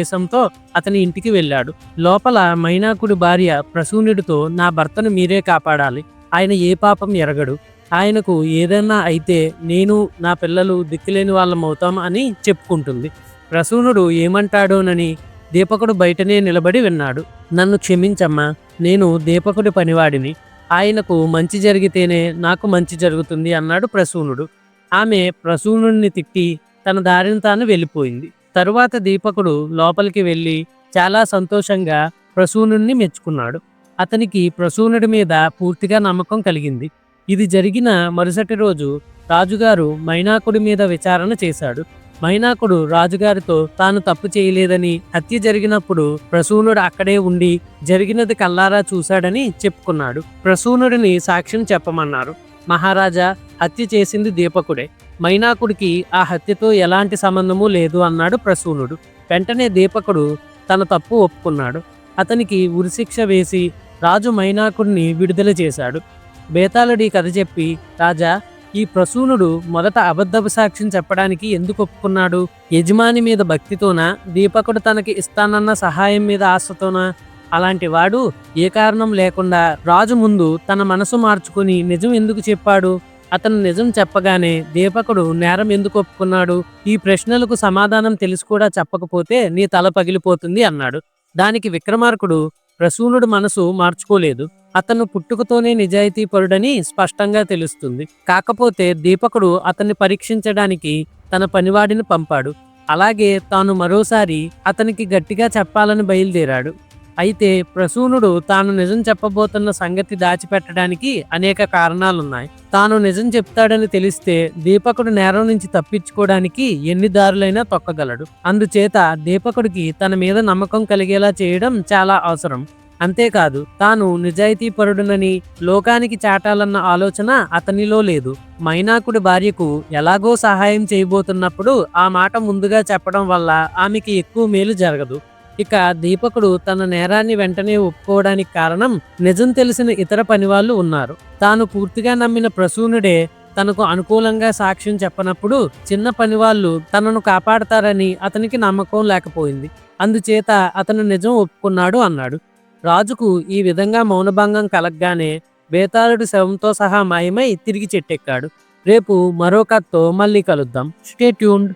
ఉద్దేశంతో అతని ఇంటికి వెళ్ళాడు. లోపల మైనాకుడి భార్య ప్రసూనుడితో నా భర్తను మీరే కాపాడాలి. ఆయన ఏ పాపం ఎరగడు. ఆయనకు ఏదైనా అయితే నేను నా పిల్లలు దిక్కులేని వాళ్ళం అవుతాం అని చెప్పుకుంటుంది. ప్రసూనుడు ఏమంటాడోనని దీపకుడు బయటనే నిలబడి విన్నాడు. నన్ను క్షమించమ్మా. నేను దీపకుడి పనివాడిని. ఆయనకు మంచి జరిగితేనే నాకు మంచి జరుగుతుంది అన్నాడు ప్రసూనుడు. ఆమె ప్రసూనుడిని తిట్టి తన దారిని తాను వెళ్ళిపోయింది. తరువాత దీపకుడు లోపలికి వెళ్ళి చాలా సంతోషంగా ప్రసూనుణ్ణి మెచ్చుకున్నాడు. అతనికి ప్రసూనుడి మీద పూర్తిగా నమ్మకం కలిగింది. ఇది జరిగిన మరుసటి రోజు రాజుగారు మైనాకుడి మీద విచారణ చేశాడు. మైనాకుడు రాజుగారితో తాను తప్పు చేయలేదని హత్య జరిగినప్పుడు ప్రసూనుడు అక్కడే ఉండి జరిగినది కల్లారా చూశాడని చెప్పుకున్నాడు. ప్రసూనుడిని సాక్ష్యం చెప్పమన్నారు. మహారాజా హత్య చేసింది దీపకుడే. మైనాకుడికి ఆ హత్యతో ఎలాంటి సంబంధము లేదు అన్నాడు ప్రసూనుడు. వెంటనే దీపకుడు తన తప్పు ఒప్పుకున్నాడు. అతనికి ఉరిశిక్ష వేసి రాజు మైనాకుడిని విడుదల చేశాడు. బేతాళుడి కథ చెప్పి రాజా ఈ ప్రసూనుడు మొదట అబద్ధపు సాక్ష్యం చెప్పడానికి ఎందుకు ఒప్పుకున్నాడు? యజమాని మీద భక్తితోనా? దీపకుడు తనకి ఇస్తానన్న సహాయం మీద ఆశతోనా? అలాంటి వాడు ఏ కారణం లేకుండా రాజు ముందు తన మనసు మార్చుకుని నిజం ఎందుకు చెప్పాడు? అతను నిజం చెప్పగానే దీపకుడు నేరం ఎందుకు ఒప్పుకున్నాడు? ఈ ప్రశ్నలకు సమాధానం తెలిసి కూడా చెప్పకపోతే నీ తల పగిలిపోతుంది అన్నాడు. దానికి విక్రమార్కుడు ప్రసూనుడు మనసు మార్చుకోలేదు. అతను పుట్టుకతోనే నిజాయితీ పరుడని స్పష్టంగా తెలుస్తుంది. కాకపోతే దీపకుడు అతన్ని పరీక్షించడానికి తన పనివాడిని పంపాడు. అలాగే తాను మరోసారి అతనికి గట్టిగా చెప్పాలని బయలుదేరాడు. అయితే ప్రసూనుడు తాను నిజం చెప్పబోతున్న సంగతి దాచిపెట్టడానికి అనేక కారణాలున్నాయి. తాను నిజం చెప్తాడని తెలిస్తే దీపకుడు నేరం నుంచి తప్పించుకోవడానికి ఎన్ని దారులైనా తొక్కగలడు. అందుచేత దీపకుడికి తన మీద నమ్మకం కలిగేలా చేయడం చాలా అవసరం. అంతేకాదు తాను నిజాయితీపరుడునని లోకానికి చాటాలన్న ఆలోచన అతనిలో లేదు. మైనాకుడి భార్యకు ఎలాగో సహాయం చేయబోతున్నప్పుడు ఆ మాట ముందుగా చెప్పడం వల్ల ఆమెకి ఎక్కువ మేలు జరగదు. ఇక దీపకుడు తన నేరాన్ని వెంటనే ఒప్పుకోవడానికి కారణం నిజం తెలిసిన ఇతర పనివాళ్ళు ఉన్నారు. తాను పూర్తిగా నమ్మిన ప్రసూనుడే తనకు అనుకూలంగా సాక్ష్యం చెప్పనప్పుడు చిన్న పనివాళ్ళు తనను కాపాడతారని అతనికి నమ్మకం లేకపోయింది. అందుచేత అతను నిజం ఒప్పుకున్నాడు అన్నాడు. రాజుకు ఈ విధంగా మౌనభంగం కలగ్గానే బేతాళుడు శవంతో సహా మాయమై తిరిగి చెట్టెక్కాడు. రేపు మరో కథతో మళ్ళీ కలుద్దాం. Stay tuned.